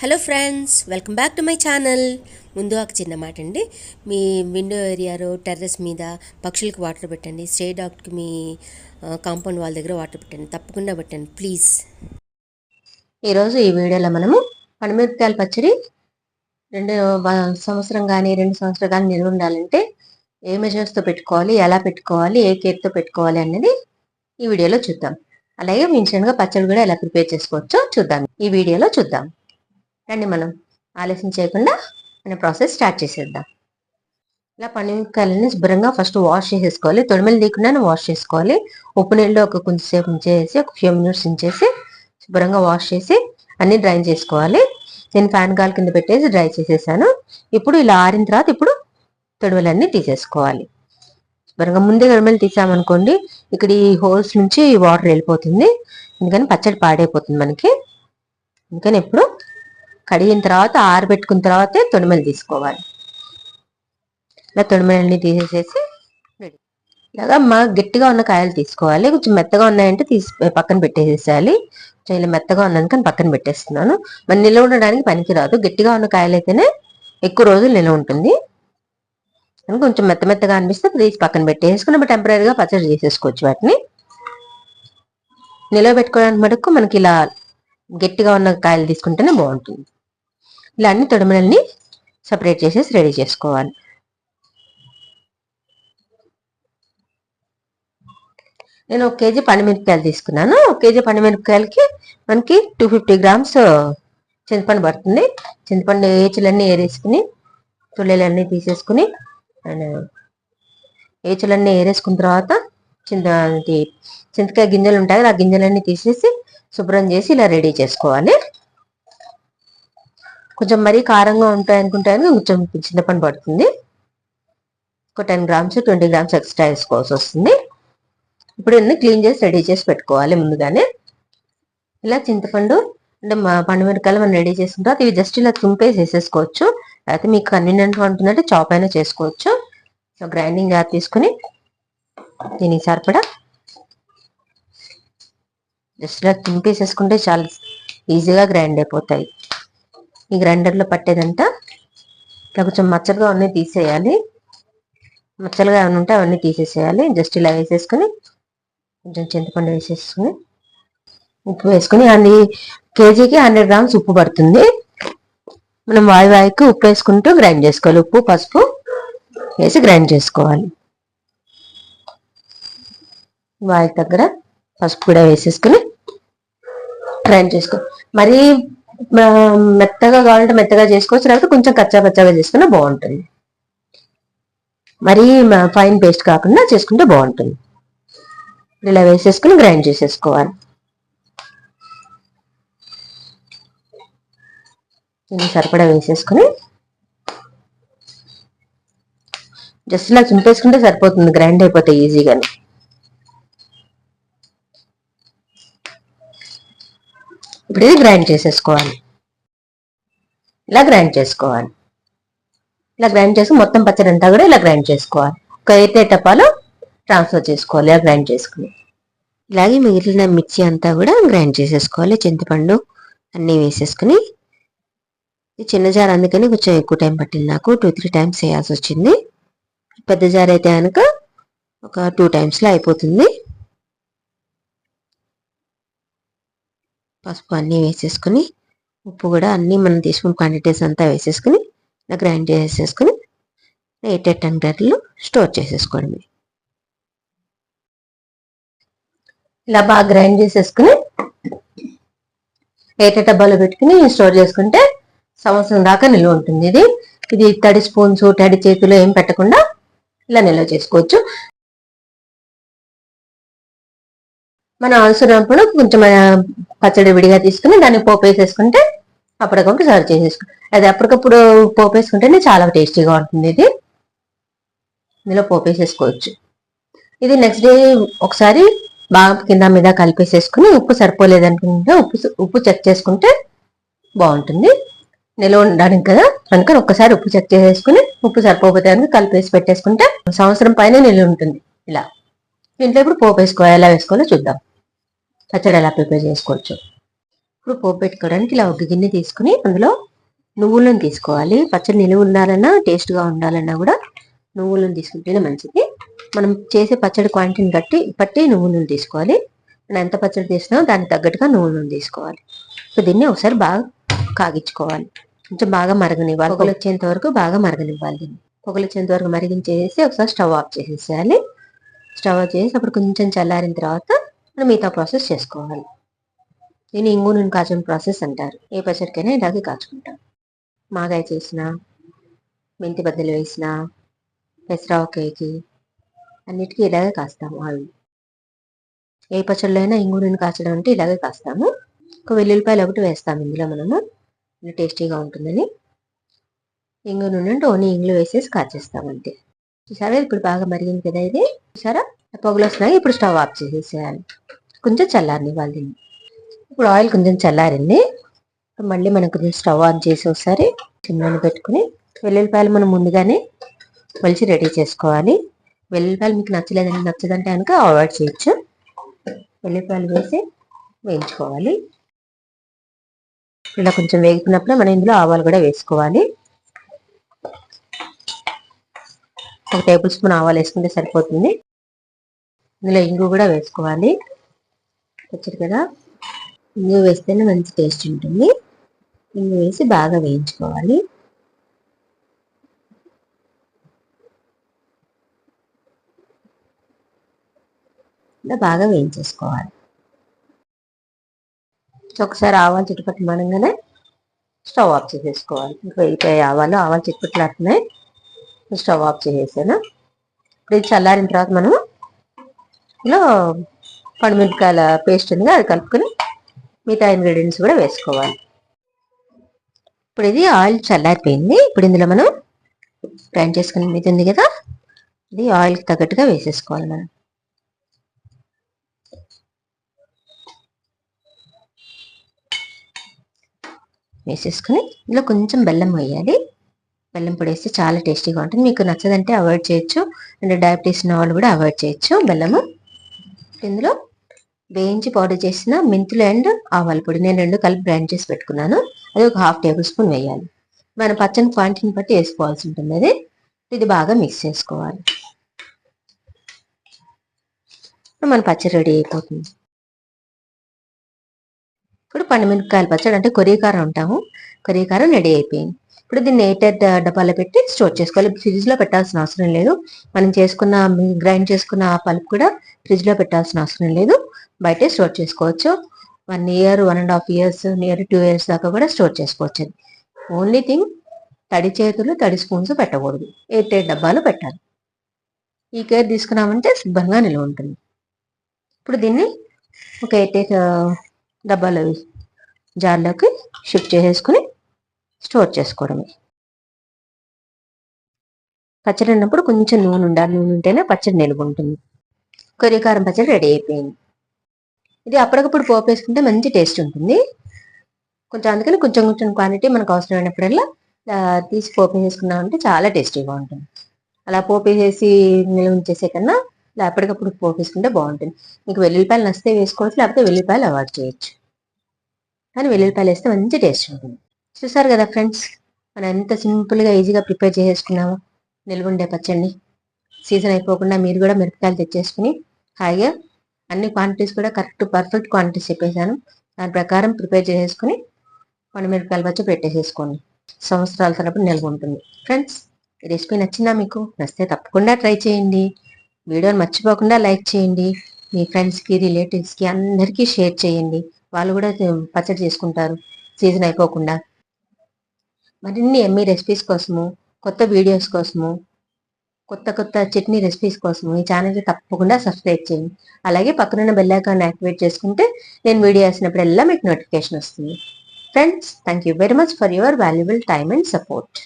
Hello friends welcome back to my channel. ముందు ఒక చిన్న మాట అండి. మీ విండో ఏరియాలో టెర్రస్ మీద పక్షులకు వాటర్ పెట్టండి. స్టే డాగ్కి మీ కాంపౌండ్ వాళ్ళ దగ్గర వాటర్ పెట్టండి. తప్పకుండా పెట్టండి ప్లీజ్. ఈరోజు ఈ వీడియోలో మనము పనిమిరపకాయల పచ్చడి రెండు సంవత్సరం కానీ రెండు సంవత్సరం కానీ నిల్వ ఉండాలంటే ఏ మెజర్స్తో పెట్టుకోవాలి ఎలా పెట్టుకోవాలి ఏ కేర్తో పెట్టుకోవాలి అనేది ఈ వీడియోలో చూద్దాం. అలాగే ఇన్స్టెంట్గా పచ్చడి కూడా ఎలా ప్రిపేర్ చేసుకోవచ్చో చూద్దాం. ఈ వీడియోలో చూద్దాం. రండి మనం ఆలస్యం చేయకుండా మన ప్రాసెస్ స్టార్ట్ చేసేద్దాం. ఇలా పనికాయలని శుభ్రంగా ఫస్ట్ వాష్ చేసేసుకోవాలి. తొడిమలు తీయకుండా వాష్ చేసుకోవాలి. ఉప్పు నీళ్ళు ఒక కొంచెంసేపు ఉంచేసి ఒక ఫ్యూ మినిట్స్ ఉంచేసి శుభ్రంగా వాష్ చేసి అన్ని డ్రైన్ చేసుకోవాలి. నేను ఫ్యాన్ గాల్ కింద పెట్టేసి డ్రై చేసేసాను. ఇప్పుడు ఇలా ఆరిన తర్వాత ఇప్పుడు తొడిమలన్నీ తీసేసుకోవాలి. శుభ్రంగా ముందే తొడిమలు తీసామనుకోండి ఇక్కడ ఈ హోల్స్ నుంచి వాటర్ వెళ్ళిపోతుంది. అందుకని పచ్చడి పాడైపోతుంది మనకి. అందుకని ఎప్పుడు కడిగిన తర్వాత ఆరబెట్టుకున్న తర్వాతే తొడిమలు తీసుకోవాలి. ఇలా తొడిమలన్నీ తీసేసేసి రెడీ. ఇలాగా మా గట్టిగా ఉన్న కాయలు తీసుకోవాలి. కొంచెం మెత్తగా ఉన్నాయంటే తీసి పక్కన పెట్టేసేయాలి. ఇలా మెత్తగా ఉన్నది పక్కన పెట్టేస్తున్నాను. మరి నిల్వ ఉండడానికి పనికిరాదు. గట్టిగా ఉన్న కాయలు అయితేనే ఎక్కువ రోజులు నిల్వ ఉంటుంది. అని కొంచెం మెత్త మెత్తగా అనిపిస్తే తీసి పక్కన పెట్టేసుకుని టెంపరీగా పచ్చడి చేసేసుకోవచ్చు వాటిని. నిల్వ పెట్టుకోవడానికి మటుకు మనకి ఇలా గట్టిగా ఉన్న కాయలు తీసుకుంటేనే బాగుంటుంది. ఇలా అన్ని తొడిమలని సపరేట్ చేసేసి రెడీ చేసుకోవాలి. నేను ఒక కేజీ పండుమిరపకాయలు తీసుకున్నాను. ఒక కేజీ పండుమిరపకాయలకి మనకి టూ ఫిఫ్టీ గ్రామ్స్ చింతపండు పడుతుంది. చింతపండు ఏచులన్నీ ఏరేసుకుని తుల్లెలన్నీ తీసేసుకుని అండ్ ఏచులన్నీ ఏరేసుకున్న తర్వాత చింత చింతకాయ గింజలు ఉంటాయి ఆ గింజలన్నీ తీసేసి శుభ్రం చేసి ఇలా రెడీ చేసుకోవాలి. కొంచెం మరీ కారంగా ఉంటాయి అనుకుంటాను కొంచెం చింతపండు పడుతుంది. ఒక ten grams twenty grams extra వేసుకోవాల్సి వస్తుంది. ఇప్పుడు ఇన్ని క్లీన్ చేసి రెడీ చేసి పెట్టుకోవాలి ముందుగానే. ఇలా చింతపండు అంటే మా పండు మిరకాయలు మనం రెడీ చేసిన తర్వాత ఇవి జస్ట్ ఇలా తుంపేసి వేసేసుకోవచ్చు అయితే మీకు కన్వీనియంట్గా ఉంటుందంటే చాప్ అయినా చేసుకోవచ్చు. సో గ్రైండింగ్ జార్ తీసుకుని దీనికి సరిపడా జస్ట్ ఇలా తుంపేసేసుకుంటే చాలా ఈజీగా గ్రైండ్ అయిపోతాయి. ఈ గ్రైండర్లో పట్టేదంట ఇట్లా కొంచెం మచ్చలుగా ఉన్నాయి తీసేయాలి. మచ్చలుగా ఏమైనా ఉంటే అవన్నీ తీసేసేయాలి. జస్ట్ ఇలా వేసేసుకుని కొంచెం చింతపండు వేసేసుకుని ఉప్పు వేసుకుని అన్ని కేజీకి హండ్రెడ్ గ్రామ్స్ ఉప్పు పడుతుంది. మనం వాయి వాయికి ఉప్పు వేసుకుంటూ గ్రైండ్ చేసుకోవాలి. ఉప్పు పసుపు వేసి గ్రైండ్ చేసుకోవాలి. వాయి దగ్గర పసుపు కూడా వేసేసుకుని గ్రైండ్ చేసుకో మరీ మెత్తగా కావాలంటే మెత్తగా చేసుకోవచ్చు లేకపోతే కొంచెం కచ్చా పచ్చగా చేసుకున్నా బాగుంటుంది. మరీ ఫైన్ పేస్ట్ కాకుండా చేసుకుంటే బాగుంటుంది. ఇలా వేసేసుకుని గ్రైండ్ చేసేసుకోవాలి. దీన్ని సరిపడా వేసేసుకుని జస్ట్ ఇలా చింపేసుకుంటే సరిపోతుంది గ్రైండ్ అయిపోతాయి ఈజీగానే ఇప్పుడు ఇది గ్రైండ్ చేసేసుకోవాలి. ఇలా గ్రైండ్ చేసుకోవాలి. ఇలా గ్రైండ్ చేసి మొత్తం పచ్చడి అంతా కూడా ఇలా గ్రైండ్ చేసుకోవాలి. ఒక అయితే టపాలో ట్రాన్స్ఫర్ చేసుకోవాలి. ఇలా గ్రైండ్ చేసుకుని. ఇలాగే మిగిలిన మిర్చి అంతా కూడా గ్రైండ్ చేసేసుకోవాలి. చింతపండు అన్నీ వేసేసుకుని. చిన్న జార్ అందుకని కొంచెం ఎక్కువ టైం పట్టింది నాకు. టూ త్రీ టైమ్స్ వేయాల్సి వచ్చింది. పెద్ద జార్ అయితే కనుక ఒక టూ టైమ్స్లో అయిపోతుంది. పసుపు అన్నీ వేసేసుకుని ఉప్పు కూడా అన్నీ మనం తీసుకున్న క్వాంటిటీస్ అంతా వేసేసుకుని ఇలా గ్రైండ్ చేసేసుకుని ఎయిట్ ఎయిట్ హండ్రెడ్లో స్టోర్ చేసేసుకోండి ఇలా బాగా గ్రైండ్ చేసేసుకుని ఎయిట్ డబ్బాలో పెట్టుకుని స్టోర్ చేసుకుంటే సంవత్సరం దాకా నిల్వ ఉంటుంది. ఇది ఇది తడి స్పూన్స్ తడి చేతులు ఏం పెట్టకుండా ఇలా నిల్వ చేసుకోవచ్చు. మనం అవసరం అప్పుడు కొంచెం పచ్చడి విడిగా తీసుకుని దాన్ని పోపు వేసేసుకుంటే అప్పటికప్పుడు సర్వ్ చేసేసుకో అది అప్పటికప్పుడు పోపు వేసుకుంటేనే చాలా టేస్టీగా ఉంటుంది ఇది. ఇందులో పోపు వేసేసుకోవచ్చు. ఇది నెక్స్ట్ డే ఒకసారి బాగా కింద మీద కలిపేసేసుకుని ఉప్పు సరిపోలేదనుకుంటే ఉప్పు ఉప్పు చెక్ చేసుకుంటే బాగుంటుంది. నిల్వ ఉండడానికి కదా అందుకని ఒక్కసారి ఉప్పు చెక్ చేసేసుకుని ఉప్పు సరిపోతే కనుక కలిపేసి పెట్టేసుకుంటే సంవత్సరం పైన నిల్వ ఉంటుంది ఇలా. దీంట్లో ఇప్పుడు పోపు వేసుకోవాలి ఎలా వేసుకోవాలో చూద్దాం. పచ్చడి ఎలా ప్రిపేర్ చేసుకోవచ్చు? ఇప్పుడు పోపు పెట్టుకోవడానికి ఇలా ఒక గిన్నె తీసుకుని అందులో నువ్వులను తీసుకోవాలి. పచ్చడి నిలువ ఉండాలన్నా టేస్ట్గా ఉండాలన్నా కూడా నువ్వులను తీసుకుంటేనే మంచిది. మనం చేసే పచ్చడి క్వాంటిటీని బట్టి బట్టి నువ్వులను తీసుకోవాలి. మనం ఎంత పచ్చడి తీసినా దానికి తగ్గట్టుగా నువ్వులను తీసుకోవాలి. ఇప్పుడు దీన్ని ఒకసారి బాగా కాగించుకోవాలి. కొంచెం బాగా మరగనివ్వాలి. పొగలు వచ్చేంత వరకు బాగా మరగనివ్వాలి దీన్ని. పొగలు వచ్చేంత వరకు మరిగించేసి ఒకసారి స్టవ్ ఆఫ్ చేసేసేయాలి. స్టవ్ ఆఫ్ చేసి అప్పుడు కొంచెం చల్లారిన తర్వాత మనం మిగతా ప్రాసెస్ చేసుకోవాలి. దీన్ని ఇంగు నేను కాచిన ప్రాసెస్ అంటారు. ఏ పచ్చడికైనా ఇలాగే కాచుకుంటాం. మాగాయ చేసిన మెంతి బద్దలు వేసిన పెసరావకాయకి అన్నిటికీ ఇలాగే కాస్తాము ఆయిల్ ఏ పచ్చళ్ళు అయినా ఇంగు నూనె కాచడం అంటే ఇలాగే కాస్తాము. ఒక వెల్లుల్లిపాయలు ఒకటి వేస్తాము ఇందులో మనము. టేస్టీగా ఉంటుందని. ఇంగు నూనె అంటే ఓన్లీ ఇంగులు వేసేసి కాచేస్తాం అంతే. చూసారా ఇప్పుడు బాగా మరిగింది కదా ఇది? చూసారా? పొగలు వస్తున్నాయి. ఇప్పుడు స్టవ్ ఆఫ్ చేసేసేయాలి. కొంచెం చల్లారని వాళ్ళు ఇప్పుడు ఆయిల్ కొంచెం చల్లారండి మళ్ళీ మనం కొంచెం స్టవ్ ఆన్ చేసి ఒకసారి చిన్న పెట్టుకుని వెల్లుల్లిపాయలు మనం ముందుగానే కొలిచి రెడీ చేసుకోవాలి. వెల్లుల్లిపాయలు మీకు నచ్చలేదని నచ్చదంటే కనుక అవాయిడ్ చేయొచ్చు. వెల్లుల్లిపాయలు వేసి వేయించుకోవాలి. ఇలా కొంచెం వేగుతున్నప్పుడు మనం ఇందులో ఆవాలు కూడా వేసుకోవాలి. ఒక టేబుల్ స్పూన్ ఆవాలు వేసుకుంటే సరిపోతుంది. ఇందులో ఇంగు కూడా వేసుకోవాలి. వచ్చారు కదా? ఇంగు వేస్తేనే మంచి టేస్ట్ ఉంటుంది. ఇంగు వేసి బాగా వేయించుకోవాలి. ఇలా బాగా వేయించేసుకోవాలి. ఒకసారి ఆవాలు చుట్టుపక్కల మనగానే స్టవ్ ఆఫ్ చేసేసుకోవాలి. ఇంకా వేయిపోయి ఆవాలు ఆవాలు చిట్టుపట్లాడుతున్నాయి స్టవ్ ఆఫ్ చేసేసాను. ఇప్పుడు ఇది చల్లారిన తర్వాత మనం ఇలా పండుమిరపకాయల పేస్ట్ ఉంది అది కలుపుకొని మిగతా ఇంగ్రీడియంట్స్ కూడా వేసుకోవాలి. ఇప్పుడు ఇది ఆయిల్ చల్లారిపోయింది. ఇప్పుడు ఇందులో మనం గ్రైండ్ చేసుకుని మీద ఉంది కదా ఇది ఆయిల్కి తగ్గట్టుగా వేసేసుకోవాలి మనం. వేసేసుకుని ఇందులో కొంచెం బెల్లం వేయాలి. బెల్లం పొడి వేస్తే చాలా టేస్టీగా ఉంటుంది. మీకు నచ్చదంటే అవాయిడ్ చేయొచ్చు. అండ్ డయాబెటీస్ ఉన్న వాళ్ళు కూడా అవాయిడ్ చేయొచ్చు బెల్లము. ఇందులో వేయించి పౌడర్ చేసిన మెంతులు అండ్ ఆవాల పొడి నేను రెండు కలిపి గ్రైండ్ చేసి పెట్టుకున్నాను. అది ఒక హాఫ్ టేబుల్ స్పూన్ వేయాలి. మన పచ్చని క్వాంటిటీని బట్టి వేసుకోవాల్సి ఉంటుంది అది. ఇది బాగా మిక్స్ చేసుకోవాలి. మన పచ్చడి రెడీ అయిపోతుంది. ఇప్పుడు పండుమిరపకాయల పచ్చడి అంటే కొరియకారం ఉంటాము కొరియకారం రెడీ అయిపోయింది. ఇప్పుడు దీన్ని ఎయిటెడ్ డబ్బాలో పెట్టి స్టోర్ చేసుకోవాలి. ఫ్రిడ్జ్లో పెట్టాల్సిన అవసరం లేదు. మనం చేసుకున్న గ్రైండ్ చేసుకున్న పల్ప్ కూడా ఫ్రిడ్జ్లో పెట్టాల్సిన అవసరం లేదు. బయటే స్టోర్ చేసుకోవచ్చు. One year one and half years near two years దాకా కూడా స్టోర్ చేసుకోవచ్చు ఓన్లీ థింగ్ తడి చేతులు తడి స్పూన్స్ పెట్టకూడదు. ఎయిటెడ్ డబ్బాలు పెట్టాలి. ఈ కేర్ తీసుకున్నామంటే శుభ్రంగా నిల్వ ఉంటుంది. ఇప్పుడు దీన్ని ఒక ఎయిటెడ్ డబ్బాలో జార్లోకి షిఫ్ట్ చేసేసుకుని స్టోర్ చేసుకోవడమే. పచ్చడి అన్నప్పుడు కొంచెం నూనె ఉండాలి. నూనె ఉంటేనే పచ్చడి నిలువ ఉంటుంది. కొరికారం పచ్చడి రెడీ అయిపోయింది. ఇది అప్పటికప్పుడు పోపు వేసుకుంటే మంచి టేస్ట్ ఉంటుంది. కొంచెం అందుకని కొంచెం కొంచెం క్వాంటిటీ మనకు అవసరమైనప్పుడల్లా తీసి పోపు వేసుకున్నామంటే చాలా టేస్టీగా ఉంటుంది. అలా పోపు వేసేసి నిల్వ ఉంచేసే కన్నా ఇలా అప్పటికప్పుడు పోపు వేసుకుంటే బాగుంటుంది. మీకు వెల్లుల్లిపాయలు నస్తే వేసుకోవచ్చు లేకపోతే వెల్లుల్లిపాయలు అవాయిడ్ చేయొచ్చు. కానీ వెల్లుల్లిపాయలు వేస్తే మంచి టేస్ట్ ఉంటుంది. చూసారు కదా ఫ్రెండ్స్ మనం ఎంత సింపుల్గా ఈజీగా ప్రిపేర్ చేసేసుకున్నాము. నిల్వుండే పచ్చడిని. సీజన్ అయిపోకుండా మీరు కూడా మిరపకాయలు తెచ్చేసుకుని హాయిగా అన్ని క్వాంటిటీస్ కూడా కరెక్ట్ పర్ఫెక్ట్ క్వాంటిటీస్ చెప్పేశాను. దాని ప్రకారం ప్రిపేర్ చేసేసుకుని పండు మిరపకాయలు వచ్చి పెట్టేసేసుకోండి. సంవత్సరాల తరపు నిల్వ ఉంటుంది ఫ్రెండ్స్ ఈ రెసిపీ నచ్చిందా మీకు? నచ్చితే తప్పకుండా ట్రై చేయండి. వీడియోని మర్చిపోకుండా లైక్ చేయండి. మీ ఫ్రెండ్స్కి రిలేటివ్స్కి అందరికీ షేర్ చేయండి. వాళ్ళు కూడా పచ్చడి చేసుకుంటారు. సీజన్ అయిపోకుండా. మరిన్ని ఎమ్మీ రెసిపీస్ కోసము కొత్త వీడియోస్ కోసము కొత్త కొత్త చట్నీ రెసిపీస్ కోసము ఈ ఛానల్ని తప్పకుండా సబ్స్క్రైబ్ చేయండి. అలాగే పక్కనున్న బెల్లైకాన్ యాక్టివేట్ చేసుకుంటే నేను వీడియో వేసినప్పుడల్లా మీకు నోటిఫికేషన్ వస్తుంది. Friends thank you very much for your valuable time and support